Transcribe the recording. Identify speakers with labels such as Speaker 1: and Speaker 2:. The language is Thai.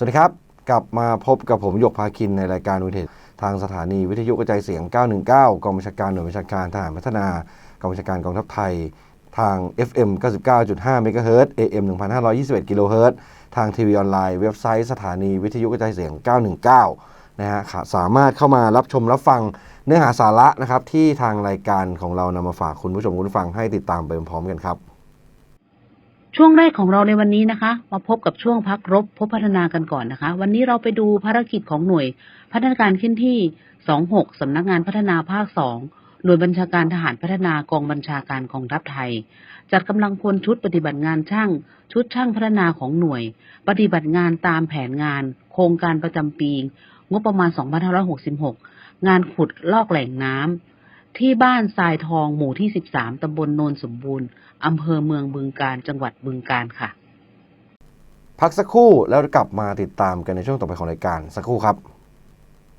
Speaker 1: สวัสดีครับ กลับมาพบกับผมหยกพาคินในรายการวิทยทางสถานีวิทยุกระจายเสียง 919 กองบัญชาการหน่วยบัญชาการทหารพัฒนากองบัญชาการกองทัพไทย ทาง FM 99.5 MHz AM 1521 kHz ทางทีวีออนไลน์เว็บไซต์สถานีวิทยุกระจายเสียง 919 นะฮะสามารถเข้ามารับชมรับฟังเนื้อหาสาระนะครับที่ทางรายการของเรานำมาฝากคุณผู้ชมคุณผู้ฟังให้ติดตามไปพร้อมกันครับ
Speaker 2: ช่วงแรกของเราในวันนี้นะคะ มาพบกับช่วงพักรบพบพัฒนากันก่อนนะคะ วันนี้เราไปดูภารกิจของหน่วย พัฒนาการขึ้นที่ 26 สำนักงานพัฒนาภาค 2 หน่วยบัญชาการทหารพัฒนากองบัญชาการกองทัพไทย จัดกำลังพลชุดปฏิบัติงานช่าง ชุดช่างพัฒนาของหน่วย ปฏิบัติงานตามแผนงาน โครงการประจำปี งบประมาณ 2566 งานขุดลอกแหล่งน้ำ ที่บ้านทรายทองหมู่ที่ 13 ตำบลโนนสมบูรณ์ อำเภอเมืองบึงการ จังหวัดบึงการค่ะ
Speaker 1: พักสักครู่แล้วกลับมาติดตามกันในช่วงต่อไปของรายการสักครู่ครับ